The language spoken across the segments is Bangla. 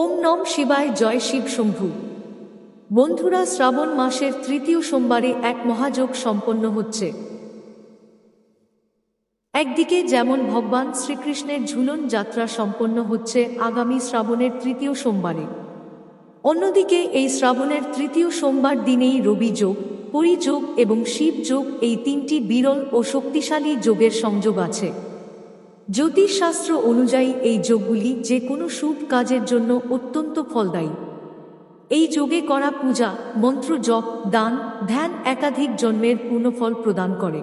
ওম নম শিবায় জয় শিব শম্ভু। বন্ধুরা, শ্রাবণ মাসের তৃতীয় সোমবারে এক মহাযোগ সম্পন্ন হচ্ছে। একদিকে যেমন ভগবান শ্রীকৃষ্ণের ঝুলন যাত্রা সম্পন্ন হচ্ছে আগামী শ্রাবণের তৃতীয় সোমবারে, অন্যদিকে এই শ্রাবণের তৃতীয় সোমবার দিনেই রবি যোগ পরিযোগ এবং শিব যোগ এই তিনটি বিরল ও শক্তিশালী যোগের সংযোগ আছে। জ্যোতিষশাস্ত্র অনুযায়ী এই যোগগুলি যে কোনো শুভ কাজের জন্য অত্যন্ত ফলদায়ী। এই যোগে করা পূজা, মন্ত্র জপ, দান, ধ্যান একাধিক জন্মের পূর্ণফল প্রদান করে।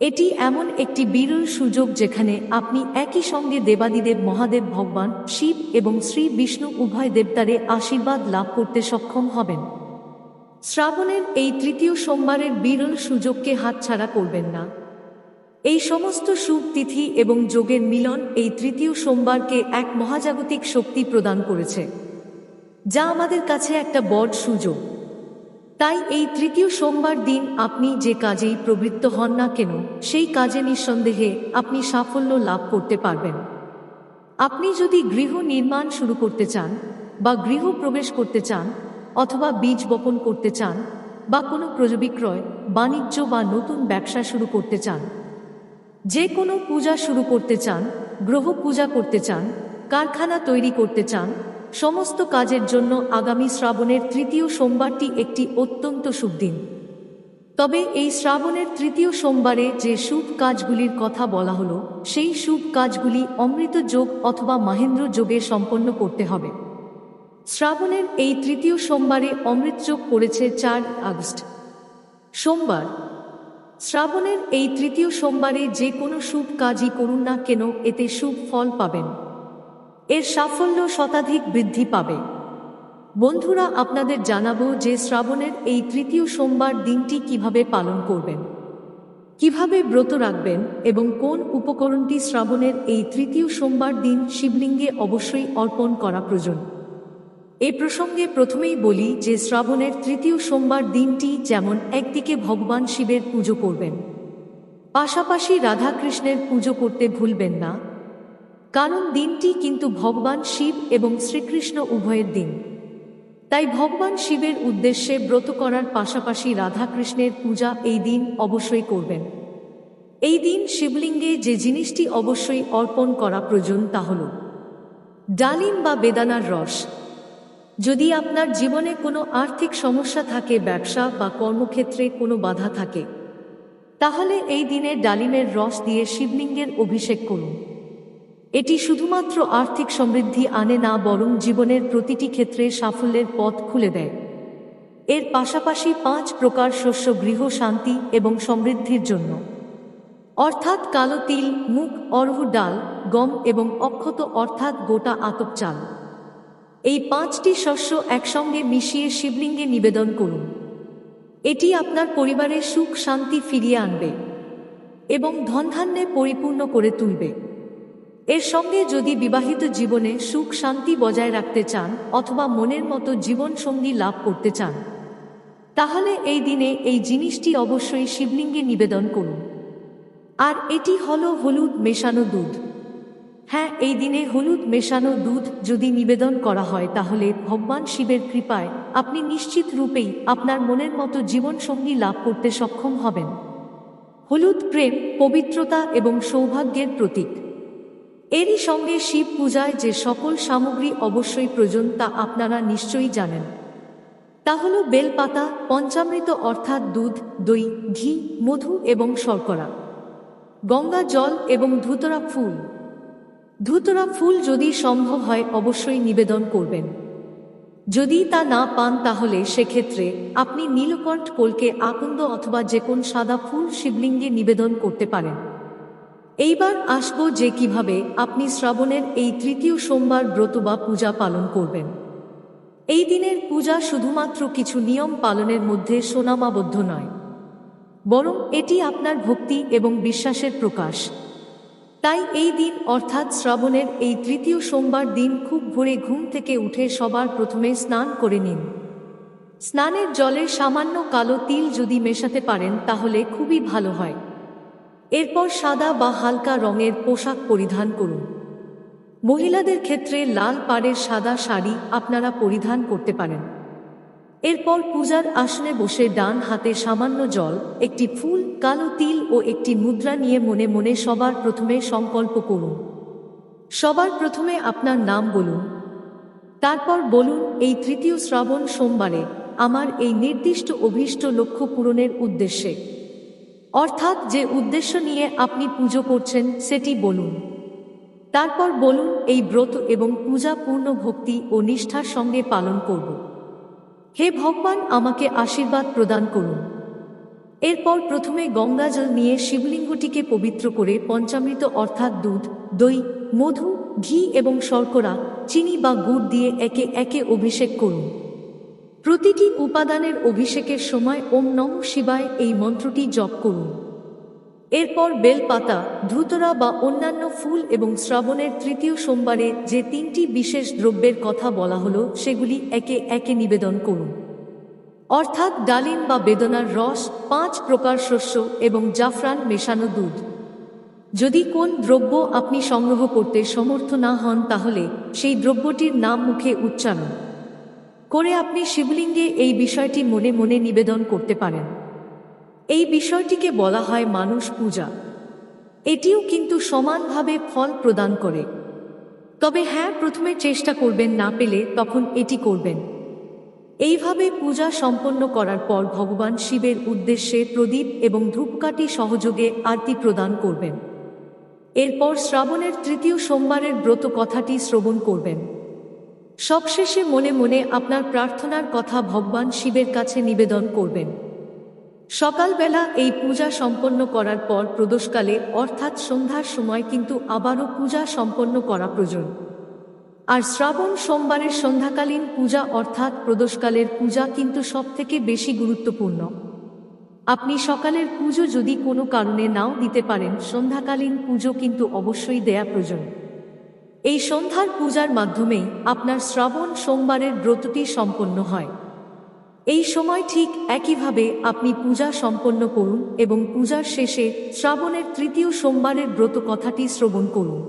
এটি এমন একটি বিরল সুযোগ যেখানে আপনি একই সঙ্গে দেবাদিদেব মহাদেব ভগবান, শিব এবং শ্রী বিষ্ণু উভয় দেবতারে আশীর্বাদ লাভ করতে সক্ষম হবেন। শ্রাবণের এই তৃতীয় সোমবারের বিরল সুযোগকে হাতছাড়া করবেন না। এই সমস্ত শুভ তিথি এবং যোগের মিলন এই তৃতীয় সোমবারকে এক মহাজাগতিক শক্তি প্রদান করেছে, যা আমাদের কাছে একটা বড় সুযোগ। তাই এই তৃতীয় সোমবার দিন আপনি যে কাজেই প্রবৃত্ত হন না কেন, সেই কাজে নিঃসন্দেহে আপনি সাফল্য লাভ করতে পারবেন। আপনি যদি গৃহ নির্মাণ শুরু করতে চান, বা গৃহ প্রবেশ করতে চান, অথবা বীজ বপন করতে চান, বা কোনো প্রজবিক্রয় বাণিজ্য বা নতুন ব্যবসা শুরু করতে চান যে কোনো পূজা শুরু করতে চান, গ্রহ পূজা করতে চান, কারখানা তৈরি করতে চান, সমস্ত কাজের জন্য আগামী শ্রাবণের তৃতীয় সোমবারটি একটি অত্যন্ত শুভ দিন। তবে এই শ্রাবণের তৃতীয় সোমবারে যে শুভ কাজগুলির কথা বলা হলো, সেই শুভ কাজগুলি অমৃত যোগ অথবা মাহেন্দ্র যোগে সম্পন্ন করতে হবে। শ্রাবণের এই তৃতীয় সোমবারে অমৃত যোগ পড়েছে চার আগস্ট। সোমবার শ্রাবণের এই তৃতীয় সোমবারে যে কোনো শুভ কাজই করুন না কেন, এতে শুভ ফল পাবেন। এর সাফল্য শতাধিক বৃদ্ধি পাবে। বন্ধুরা, আপনাদের জানাব যে শ্রাবণের এই তৃতীয় সোমবার দিনটি কীভাবে পালন করবেন, কীভাবে ব্রত রাখবেন এবং কোন উপকরণটি শ্রাবণের এই তৃতীয় সোমবার দিন শিবলিঙ্গে অবশ্যই অর্পণ করা প্রয়োজন। এ প্রসঙ্গে প্রথমেই বলি যে শ্রাবণের তৃতীয় সোমবার দিনটি যেমন একদিকে ভগবান শিবের পুজো করবেন, পাশাপাশি রাধাকৃষ্ণের পুজো করতে ভুলবেন না। কারণ দিনটি কিন্তু ভগবান শিব এবং শ্রীকৃষ্ণ উভয়ের দিন। তাই ভগবান শিবের উদ্দেশ্যে ব্রত করার পাশাপাশি রাধাকৃষ্ণের পূজা এই দিন অবশ্যই করবেন। এই দিন শিবলিঙ্গে যে জিনিসটি অবশ্যই অর্পণ করা প্রয়োজন তা হল ডালিম বা বেদানার রস। যদি আপনার জীবনে কোনো আর্থিক সমস্যা থাকে, ব্যবসা বা কর্মক্ষেত্রে কোনো বাধা থাকে, তাহলে এই দিনে ডালিমের রস দিয়ে শিবলিঙ্গের অভিষেক করুন। এটি শুধুমাত্র আর্থিক সমৃদ্ধি আনে না, বরং জীবনের প্রতিটি ক্ষেত্রে সাফল্যের পথ খুলে দেয়। এর পাশাপাশি পাঁচ প্রকার শস্য গৃহ শান্তি এবং সমৃদ্ধির জন্য। অর্থাৎ কালো তিল মুখ অরহু ডাল, গম এবং অক্ষত অর্থাৎ গোটা আতপ চাল। এই পাঁচটি শস্য একসঙ্গে মিশিয়ে শিবলিঙ্গে নিবেদন করুন। এটি আপনার পরিবারের সুখ, শান্তি ফিরিয়ে আনবে এবং ধনধান্যে পরিপূর্ণ করে তুলবে। এর সঙ্গে যদি বিবাহিত জীবনে সুখ, শান্তি বজায় রাখতে চান অথবা মনের মতো জীবন সঙ্গী লাভ করতে চান, তাহলে এই দিনে এই জিনিসটি অবশ্যই শিবলিঙ্গে নিবেদন করুন। আর এটি হলো হলুদ মেশানো দুধ। হ্যাঁ এই দিনে হলুদ মেশানো দুধ যদি নিবেদন করা হয়, তাহলে ভগবান শিবের কৃপায় আপনি নিশ্চিত রূপেই আপনার মনের মতো জীবনসঙ্গী লাভ করতে সক্ষম হবেন। হলুদ প্রেম, পবিত্রতা এবং সৌভাগ্যের প্রতীক। এরই সঙ্গে শিব পূজায় যে সকল সামগ্রী অবশ্যই প্রয়োজন, তা আপনারা নিশ্চয়ই জানেন। তা হল বেলপাতা, পঞ্চামৃত অর্থাৎ দুধ, দই, ঘি, মধু এবং শর্করা। গঙ্গা জল এবং ধুতরা ফুল। ধুতরা ফুল যদি সম্ভব হয়, অবশ্যই নিবেদন করবেন। যদি তা না পান, তাহলে সেক্ষেত্রে আপনি নীলকণ্ঠ কোলকে আকন্দ অথবা যে কোন সাদা ফুল শিবলিঙ্গে নিবেদন করতে পারেন। এইবার আসব যে কীভাবে আপনি শ্রাবণের এই তৃতীয় সোমবার ব্রত বা পূজা পালন করবেন। এই দিনের পূজা শুধুমাত্র কিছু নিয়ম পালনের মধ্যে সোনামাবদ্ধ নয়, বরং এটি আপনার ভক্তি এবং বিশ্বাসের প্রকাশ। তাই এই দিন, অর্থাৎ শ্রাবণের এই তৃতীয় সোমবার দিন খুব ভোরে ঘুম থেকে উঠে সবার প্রথমে স্নান করে নিন। স্নানের জলে সামান্য কালো তিল যদি মেশাতে পারেন, তাহলে খুবই ভালো হয়। এরপর সাদা বা হালকা রঙের পোশাক পরিধান করুন। মহিলাদের ক্ষেত্রে লাল পাড়ের সাদা শাড়ি আপনারা পরিধান করতে পারেন। এরপর পূজার আসনে বসে ডান হাতে সামান্য জল, একটি ফুল, কালো তিল ও একটি মুদ্রা নিয়ে মনে মনে সবার প্রথমে সংকল্প করুন। সবার প্রথমে আপনার নাম বলুন। তারপর বলুন, এই তৃতীয় শ্রাবণ সোমবারে আমার এই নির্দিষ্ট অভীষ্ট লক্ষ্য পূরণের উদ্দেশ্যে। অর্থাৎ যে উদ্দেশ্য নিয়ে আপনি পুজো করছেন, সেটি বলুন। তারপর বলুন, এই ব্রত এবং পূজা পূর্ণ ভক্তি ও নিষ্ঠার সঙ্গে পালন করব। হে ভগবান, আমাকে আশীর্বাদ প্রদান করুন। এরপর প্রথমে গঙ্গাজল নিয়ে শিবলিঙ্গটিকে পবিত্র করে পঞ্চামৃত অর্থাৎ দুধ, দই, মধু, ঘি এবং শর্করা, চিনি বা গুড় দিয়ে একে একে অভিষেক করুন। প্রতিটি উপাদানের অভিষেকের সময় ওম নম শিবায় এই মন্ত্রটি জপ করুন। এরপর বেলপাতা, ধুতরা বা অন্যান্য ফুল এবং শ্রাবণের তৃতীয় সোমবারে যে তিনটি বিশেষ দ্রব্যের কথা বলা হলো, সেগুলি একে একে নিবেদন করুন। অর্থাৎ ডালিম বা বেদনার রস, পাঁচ প্রকার শস্য এবং জাফরান মেশানো দুধ। যদি কোন দ্রব্য আপনি সংগ্রহ করতে সমর্থ না হন, তাহলে সেই দ্রব্যটির নাম মুখে উচ্চারণ। করে আপনি শিবলিঙ্গে এই বিষয়টি মনে মনে নিবেদন করতে পারেন। এই বিষয়টিকে বলা হয় মানুষ পূজা। এটিও কিন্তু সমানভাবে ফল প্রদান করে। তবে হ্যাঁ প্রথমে চেষ্টা করবেন না পেলে তখন এটি করবেন। এইভাবে পূজা সম্পন্ন করার পর ভগবান শিবের উদ্দেশ্যে প্রদীপ এবং ধূপকাঠি সহযোগে আরতি প্রদান করবেন। এরপর শ্রাবণের তৃতীয় সোমবারের ব্রত কথাটি শ্রবণ করবেন। সবশেষে মনে মনে আপনার প্রার্থনার কথা ভগবান শিবের কাছে নিবেদন করবেন। সকালবেলা এই পূজা সম্পন্ন করার পর প্রদোষকালে, অর্থাৎ সন্ধ্যার সময় কিন্তু আবারও পূজা সম্পন্ন করা প্রয়োজন। আর শ্রাবণ সোমবারের সন্ধ্যাকালীন পূজা, অর্থাৎ প্রদোষকালের পূজা কিন্তু সবথেকে বেশি গুরুত্বপূর্ণ। আপনি সকালের পুজো যদি কোনো কারণে নাও দিতে পারেন, সন্ধ্যাকালীন পুজো কিন্তু অবশ্যই দেয়া প্রয়োজন। এই সন্ধ্যার পূজার মাধ্যমেই আপনার শ্রাবণ সোমবারের ব্রতটি সম্পন্ন হয়। এই সময় ঠিক একইভাবে আপনি পূজা সম্পন্ন করুন এবং পূজার শেষে শ্রাবণের তৃতীয় সোমবারের ব্রত কথাটি শ্রবণ করুন।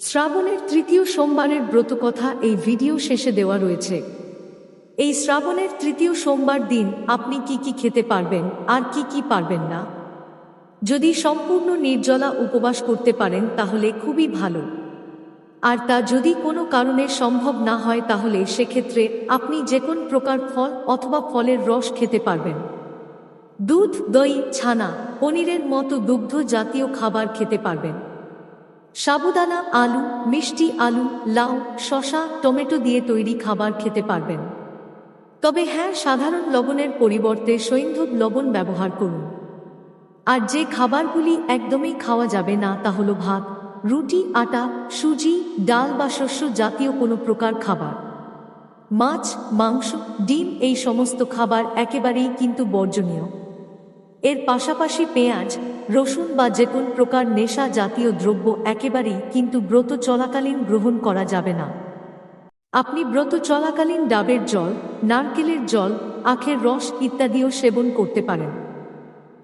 শ্রাবণের তৃতীয় সোমবারের ব্রত কথা এই ভিডিও শেষে দেওয়া রয়েছে। এই শ্রাবণের তৃতীয় সোমবার দিন আপনি কি কি খেতে পারবেন, আর কি কি পারবেন না? যদি সম্পূর্ণ নির্জলা উপবাস করতে পারেন তাহলে খুবই ভালো। আর তা যদি কোনো কারণে সম্ভব না হয় তাহলে সেক্ষেত্রে আপনি যে কোন প্রকার ফল অথবা ফলের রস খেতে পারবেন। দুধ, দই, ছানা, পনিরের মতো দুগ্ধ জাতীয় খাবার খেতে পারবেন। সাবুদানা, আলু, মিষ্টি আলু, লাউ শশা টমেটো দিয়ে তৈরি খাবার খেতে পারবেন। তবে হ্যাঁ সাধারণ লবণের পরিবর্তে সৈন্ধব লবণ ব্যবহার করুন। আর যে খাবারগুলি একদমই খাওয়া যাবে না তা হলো ভাত রুটি, আটা, সুজি, ডাল বা শস্য জাতীয় কোনো প্রকার খাবার। মাছ, মাংস, ডিম এই সমস্ত খাবার একেবারেই কিন্তু বর্জনীয়। এর পাশাপাশি পেঁয়াজ, রসুন বা যে কোন প্রকার নেশা জাতীয় দ্রব্য একেবারেই কিন্তু ব্রত চলাকালীন গ্রহণ করা যাবে না। আপনি ব্রত চলাকালীন ডাবের জল, নারকেলের জল, আখের রস ইত্যাদিও সেবন করতে পারেন।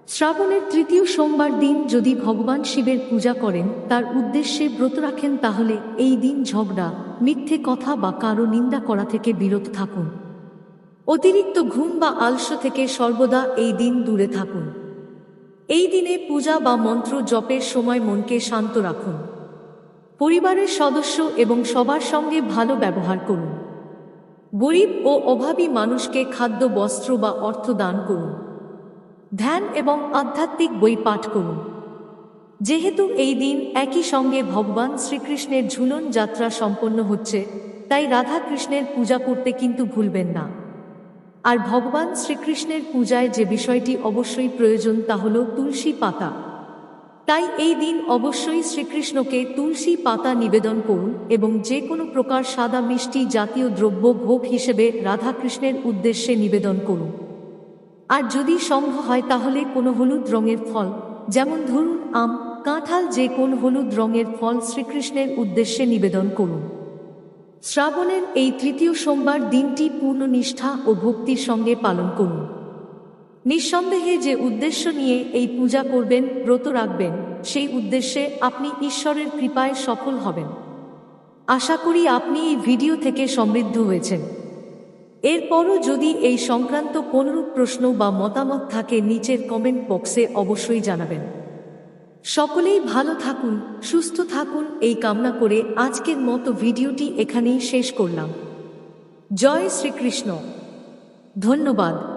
শ্রাবণের তৃতীয় সোমবার দিন যদি ভগবান শিবের পূজা করেন, তার উদ্দেশ্যে ব্রত রাখেন তাহলে এই দিন ঝগড়া, মিথ্যে কথা বা কারও নিন্দা করা থেকে বিরত থাকুন। অতিরিক্ত ঘুম বা আলস্য থেকে সর্বদা এই দিন দূরে থাকুন। এই দিনে পূজা বা মন্ত্র জপের সময় মনকে শান্ত রাখুন। পরিবারের সদস্য এবং সবার সঙ্গে ভালো ব্যবহার করুন। গরিব ও অভাবী মানুষকে খাদ্য, বস্ত্র বা অর্থ দান করুন। ধ্যান এবং আধ্যাত্মিক বই পাঠ করুন। যেহেতু এই দিন একই সঙ্গে ভগবান শ্রীকৃষ্ণের ঝুলন যাত্রা সম্পন্ন হচ্ছে, তাই রাধা কৃষ্ণের পূজা করতে কিন্তু ভুলবেন না। আর ভগবান শ্রীকৃষ্ণের পূজায় যে বিষয়টি অবশ্যই প্রয়োজন তা হল তুলসী পাতা। তাই এই দিন অবশ্যই শ্রীকৃষ্ণকে তুলসী পাতা নিবেদন করুন এবং যে কোনো প্রকার সাদা মিষ্টি জাতীয় দ্রব্য ভোগ হিসেবে রাধাকৃষ্ণের উদ্দেশ্যে নিবেদন করুন। আর যদি সম্ভব হয় তাহলে কোনো হলুদ রঙের ফল। যেমন ধরুন আম, কাঁঠাল যে কোন হলুদ রঙের ফল শ্রীকৃষ্ণের উদ্দেশ্যে নিবেদন করুন। শ্রাবণের এই তৃতীয় সোমবার দিনটি পূর্ণ নিষ্ঠা ও ভক্তির সঙ্গে পালন করুন। নিঃসন্দেহে যে উদ্দেশ্য নিয়ে এই পূজা করবেন, ব্রত রাখবেন, সেই উদ্দেশ্যে আপনি ঈশ্বরের কৃপায় সফল হবেন। আশা করি আপনি এই ভিডিও থেকে সমৃদ্ধ হয়েছেন। এরপরও যদি এই সংক্রান্ত কোনরূপ প্রশ্ন বা মতামত থাকে, নিচের কমেন্ট বক্সে অবশ্যই জানাবেন। সকলেই ভালো থাকুন, সুস্থ থাকুন, এই কামনা করে আজকের মতো ভিডিওটি এখানেই শেষ করলাম। জয় শ্রীকৃষ্ণ। ধন্যবাদ।